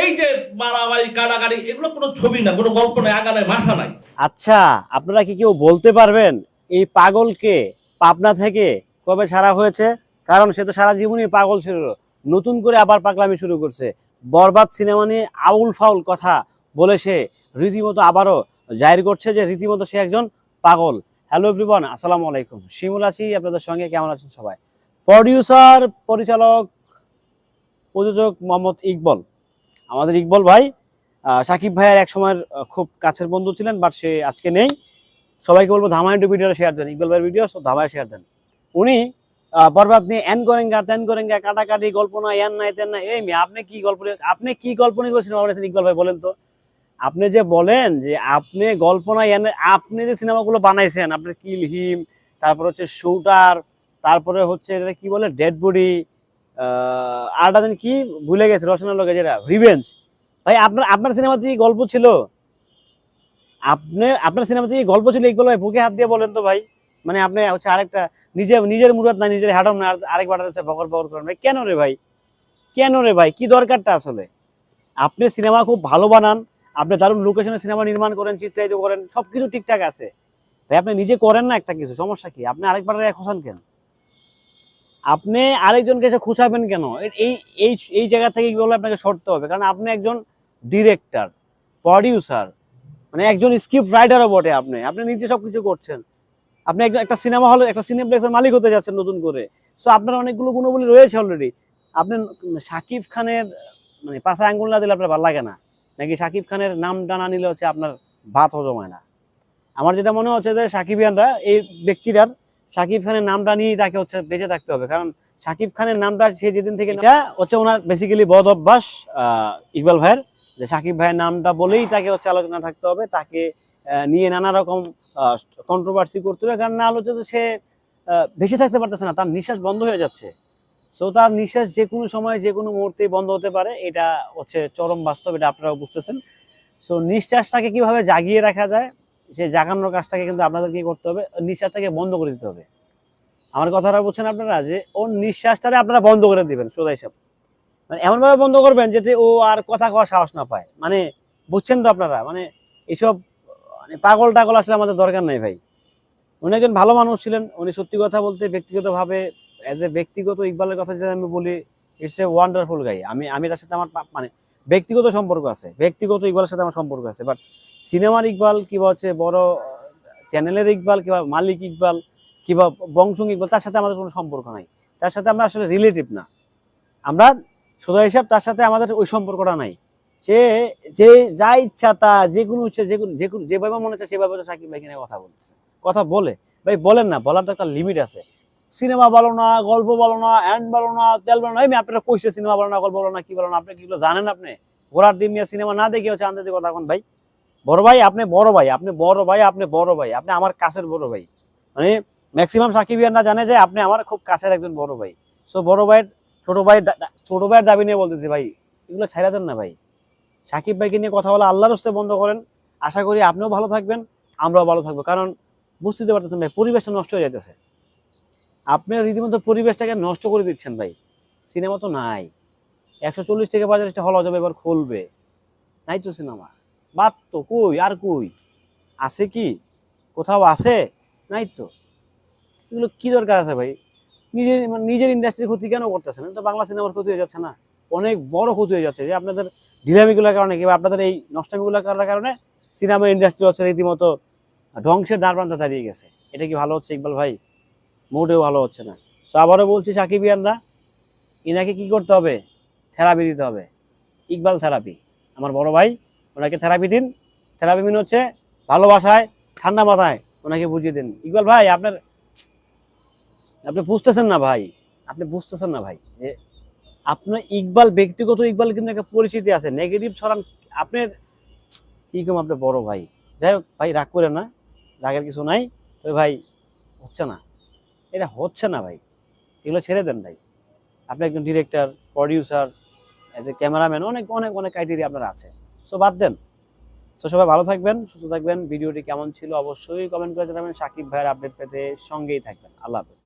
এই যে মারামারি, কাটাকাটি, এগুলো কোনো ছবি না, কোনো গল্প নাই, আগা নাই ভাষা নাই। আচ্ছা আপনারা কি কেউ বলতে পারবেন এই পাগলকে পাবনা থেকে কবে ছাড়া হয়েছে? কারণ সে তো সারা জীবনই পাগল ছিল। নতুন করে আবার পাগলামি শুরু করছে। বরবাদ সিনেমা নিয়ে আউল ফাউল কথা বলে সে রীতিমতো আবারও জাহির করছে যে রীতিমতো সে একজন পাগল। হ্যালো এভরিওয়ান, আসসালামু আলাইকুম। শিমুল আছি আপনাদের সঙ্গে, কেমন আছেন সবাই? প্রডিউসার, পরিচালক প্রযোজক মোহাম্মদ ইকবল। আমাদের ইকবল ভাই সাকিব ভাইয়ের এক সময়ের খুব কাছের বন্ধু ছিলেন, বাট সে আজকে নেই। সবাইকে বলব একটু ভিডিও শেয়ার দেন, ইকবল ভাইয়ের ভিডিও ধামায় শেয়ার দেন। উনি বরবাদ নিয়ে এন করেঙ্গা, তেন করেঙ্গা, কাটাকাটি, গল্প না এন নাই, তেন নাই। এই মেয়ে, আপনি কি গল্প আপনি কি গল্প সিনেমা বানিয়েছেন ইকবল ভাই, বলেন তো। আপনি যে বলেন যে আপনি গল্প না এন আপনি যে সিনেমাগুলো বানাইছেন, আপনার কিল হিম তারপর হচ্ছে শুটার তারপরে হচ্ছে এটা কি বলে ডেড বডি যেন কি ভুলে গেছে রচনার লোকে যেটা রিভেঞ্জ ভাই, আপনার আপনার সিনেমাতে কি গল্প ছিল? আপনি আপনার সিনেমাতে কি গল্প ছিল? ইকবাল ভাই, বুকে হাত দিয়ে বলেন তো ভাই। মানে আপনি হচ্ছে আরেকটা, নিজে নিজের মুরাদ না নিজের হাঁটম না আর- আরেক বাটার হচ্ছে বকর বকর করেন। ভাই, কেন রে ভাই? কেন রে ভাই? কি দরকারটা আসলে? আপনি সিনেমা খুব ভালো বানান, আপনি দারুণ লোকেশনে সিনেমা নির্মাণ করেন, চিত্রায়িত করেন, সবকিছু ঠিকঠাক আছে। ভাই, আপনি নিজে করেন না একটা কিছু, সমস্যা কি? আপনি আরেক বাটারে খোঁচান কেন? আপনি আরেকজনকে এসে খুঁচাবেন কেন? এই এই এই জায়গা থেকে কি বলে আপনাকে সরতে হবে। কারণ আপনি একজন ডিরেক্টর প্রডিউসার মানে একজন স্ক্রিপ্ট রাইটারও বটে আপনি। আপনি নিজে সবকিছু করছেন। আপনি একজন একটা সিনেমা হলে একটা সিনেপ্লেক্সের মালিক হতে যাচ্ছেন নতুন করে। সো আপনার অনেকগুলো গুণবলী রয়েছে অলরেডি আপনি শাকিব খানের মানে পাশে আঙ্গুল না দিলে আপনার ভালো লাগে না। নাকি শাকিব খানের নামটা না নিলে হচ্ছে আপনার ভাত হজম হয় না। আমার যেটা মনে হচ্ছে যে সাকিবিয়ানরা এই ব্যক্তিটার শাকিব খানের নামটা নিয়েই তাকে হচ্ছে বেঁচে থাকতে হবে। কারণ শাকিব খানের নামটা সে যেদিন থেকে এটা হচ্ছে ওনার বেসিক্যালি বদ অভ্যাস ইকবাল ভাইয়ের, যে সাকিব ভাইয়ের নামটা বলেই তাকে হচ্ছে আলোচনা থাকতে হবে, তাকে নিয়ে নানা রকম কন্ট্রোভার্সি করতে হবে। কারণ না আলোচনা সে বেঁচে থাকতে পারতেছে না, তার নিঃশ্বাস বন্ধ হয়ে যাচ্ছে। সো তার নিঃশ্বাস যে কোনো সময়, যে কোনো মুহূর্তেই বন্ধ হতে পারে, এটা হচ্ছে চরম বাস্তব, এটা আপনারাও বুঝতেছেন। সো নিঃশ্বাসটাকে কীভাবে জাগিয়ে রাখা যায় সেই জাগানোর কাজটাকে কিন্তু আপনাদের কি করতে হবে, নিঃশ্বাসটাকে বন্ধ করে দিতে হবে। আমার কথাটা বুঝছেন আপনারা? যে ওর নিঃশ্বাসটারে আপনারা বন্ধ করে দিবেন, সোজা হিসাব। মানে এমনভাবে বন্ধ করবেন যাতে ও আর কথা কওয়ার সাহস না পায়। মানে বুঝছেন তো আপনারা? মানে এইসব মানে পাগল টাগল আসলে আমাদের দরকার নাই ভাই। উনি একজন ভালো মানুষ ছিলেন, উনি সত্যি কথা বলতে ব্যক্তিগতভাবে অ্যাজ এ ব্যক্তিগত ইকবালের কথা যদি আমি বলি ইটস এ ওয়ান্ডারফুল গাই আমি আমি তার সাথে আমার মানে ব্যক্তিগত সম্পর্ক আছে, ব্যক্তিগত ইকবালের সাথে আমার সম্পর্ক আছে বাট সিনেমার ইকবাল কিংবা হচ্ছে বড় চ্যানেলের ইকবাল কিংবা মালিক ইকবাল কিংবা বংশং ইকবাল, তার সাথে আমাদের কোনো সম্পর্ক নাই। তার সাথে আমরা আসলে রিলেটিভ না। আমরা সোজা হিসাব তার সাথে আমাদের ওই সম্পর্কটা নাই। সে, যে যা ইচ্ছা তা, যে কোনো ইচ্ছা, যে কোনো যে কোনো, যেভাবে মনে হচ্ছে সেভাবে সাকিব ভাই কথা বলতেছে। কথা বলে। ভাই বলেন না, বলার তো একটা লিমিট আছে। সিনেমা বলো না, গল্প বলো না অ্যান্ড বলো না, তেল বলো না। মেয়ে আপনারা কইছে সিনেমা বলো না, গল্প বলো না, কি বলো না, আপনি কিগুলো জানেন আপনি? ঘোড়ার ডিম নিয়ে সিনেমা না দেখে হচ্ছে আনতে কথা এখন ভাই। বড় ভাই, আপনি বড় ভাই, আপনি বড় ভাই, আপনি বড় ভাই, আপনি আমার কাছের বড় ভাই। মানে ম্যাক্সিমাম সাকিবিয়ানরা জানে যে আপনি আমার খুব কাছের একজন বড় ভাই। সো বড় ভাইয়ের, ছোট ভাইয়ের ছোট ভাইয়ের দাবি নিয়ে বলতেছি ভাই, এগুলো ছাইরা দেন না ভাই। সাকিব ভাইকে নিয়ে কথা বলা আল্লাহর হস্তে বন্ধ করেন। আশা করি আপনিও ভালো থাকবেন, আমরাও ভালো থাকব। কারণ বুঝতে পারতেছেন ভাই, পরিবেশটা নষ্ট হয়ে যাইতেছে। আপনি রীতিমতো পরিবেশটাকে নষ্ট করে দিচ্ছেন ভাই। সিনেমা তো নাই। একশো চল্লিশ থেকে বাজার হল যাবে এবার খুলবে। নাই তো সিনেমা। বাদ তো, কই, আর কই? আছে কি? কোথাও আছে? নাই তো। এগুলো কি দরকার আছে ভাই? নিজের মানে নিজের ইন্ডাস্ট্রির ক্ষতি কেন করতেছেন? তো বাংলা সিনেমার ক্ষতি হয়ে যাচ্ছে না। অনেক বড় ক্ষতি হয়ে যাচ্ছে যে আপনাদের ঢিলামিগুলোর কারণে কিংবা আপনাদের এই নষ্টামিগুলোর করার কারণে সিনেমা ইন্ডাস্ট্রি হচ্ছে রীতিমতো ধ্বংসের দ্বার প্রান্তে দাঁড়িয়ে গেছে। এটা কি ভালো হচ্ছে ইকবাল ভাই? মোটেও ভালো হচ্ছে না। সো আবারও বলছি সাকিবিয়ানরা ইনাকে কি করতে হবে? থেরাপি দিতে হবে। ইকবাল থেরাপি আমার বড় ভাই, ওনাকে থেরাপি দিন। থেরাপি মিন হচ্ছে ভালোবাসায়, ঠান্ডা মাথায় ওনাকে বুঝিয়ে দিন। ইকবাল ভাই, আপনার আপনি বুঝতেছেন না ভাই, আপনি বুঝতেছেন না ভাই। যে আপনার ইকবাল ব্যক্তিগত ইকবাল কিন্তু একটা পরিচিতি আছে। নেগেটিভ ছড়ান আপনার কি কম আপনার বড় ভাই? যাই হোক, ভাই, রাগ করে না। রাগের কিছু নাই। তবে ভাই, হচ্ছে না। এটা হচ্ছে না ভাই। এগুলো ছেড়ে দেন ভাই। আপনি একজন director producer as a cameraman অনেক অনেক অনেক ক্রাইটেরিয়া আপনার আছে। সো বাদ দেন। সো সবাই ভালো থাকবেন, সুস্থ থাকবেন। ভিডিওটি কেমন ছিল অবশ্যই কমেন্ট করে জানাবেন। সাকিব ভাইয়ের আপডেট পেতে সঙ্গেই থাকবেন। আল্লাহ হাফেজ।